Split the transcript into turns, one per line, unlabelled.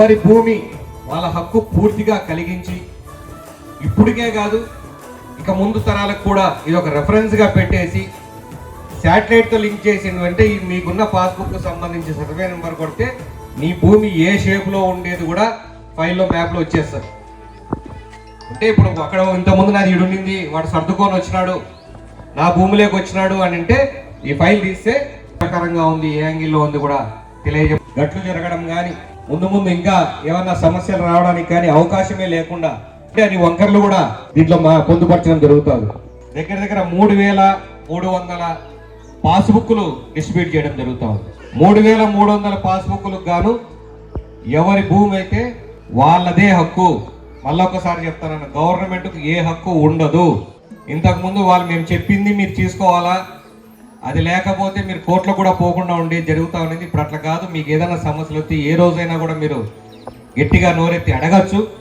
ఎవరి భూమి వాళ్ళ హక్కు పూర్తిగా కలిగించి ఇప్పటికే కాదు ఇక ముందు తరాలకు కూడా ఇది ఒక రెఫరెన్స్గా పెట్టేసి శాటిలైట్తో లింక్ చేసిందంటే ఈ మీకున్న పాస్బుక్ సంబంధించి సర్వే నెంబర్ కొడితే నీ భూమి ఏ షేప్లో ఉండేది కూడా ఫైల్లో మ్యాప్లో వచ్చేస్తారు అంటే ఇప్పుడు అక్కడ ఇంతకుముందు నాది ఇడుండింది వాడు సర్దుకొని వచ్చినాడు నా భూమిలోకి వచ్చినాడు అని అంటే ఈ ఫైల్ తీస్తే ప్రకారంగా ఉంది ఏ యాంగిల్లో ఉంది కూడా తెలియజే గట్లు జరగడం కానీ ముందు ముందు ఇంకా ఏమన్నా సమస్యలు రావడానికి కానీ అవకాశమే లేకుండా అంటే వంకర్లు కూడా దీంట్లో మా పొందుపరచడం జరుగుతుంది. దగ్గర దగ్గర మూడు వేల మూడు వందల పాస్బుక్లు డిస్ట్రిబ్యూట్ చేయడం జరుగుతుంది. మూడు వేల మూడు వందల పాస్బుక్లకు గాను ఎవరి భూమి అయితే వాళ్ళదే హక్కు. మళ్ళొకసారి చెప్తానన్న గవర్నమెంట్కు ఏ హక్కు ఉండదు. ఇంతకుముందు వాళ్ళు మేము చెప్పింది మీరు తీసుకోవాలా? అది లేకపోతే మీరు కోర్టులో కూడా పోకుండా ఉండి జరుగుతా ఉండేది ఇప్పుడు అట్లా కాదు. మీకు ఏదైనా సమస్యలు వస్తే ఏ రోజైనా కూడా మీరు గట్టిగా నోరెత్తి అడగచ్చు.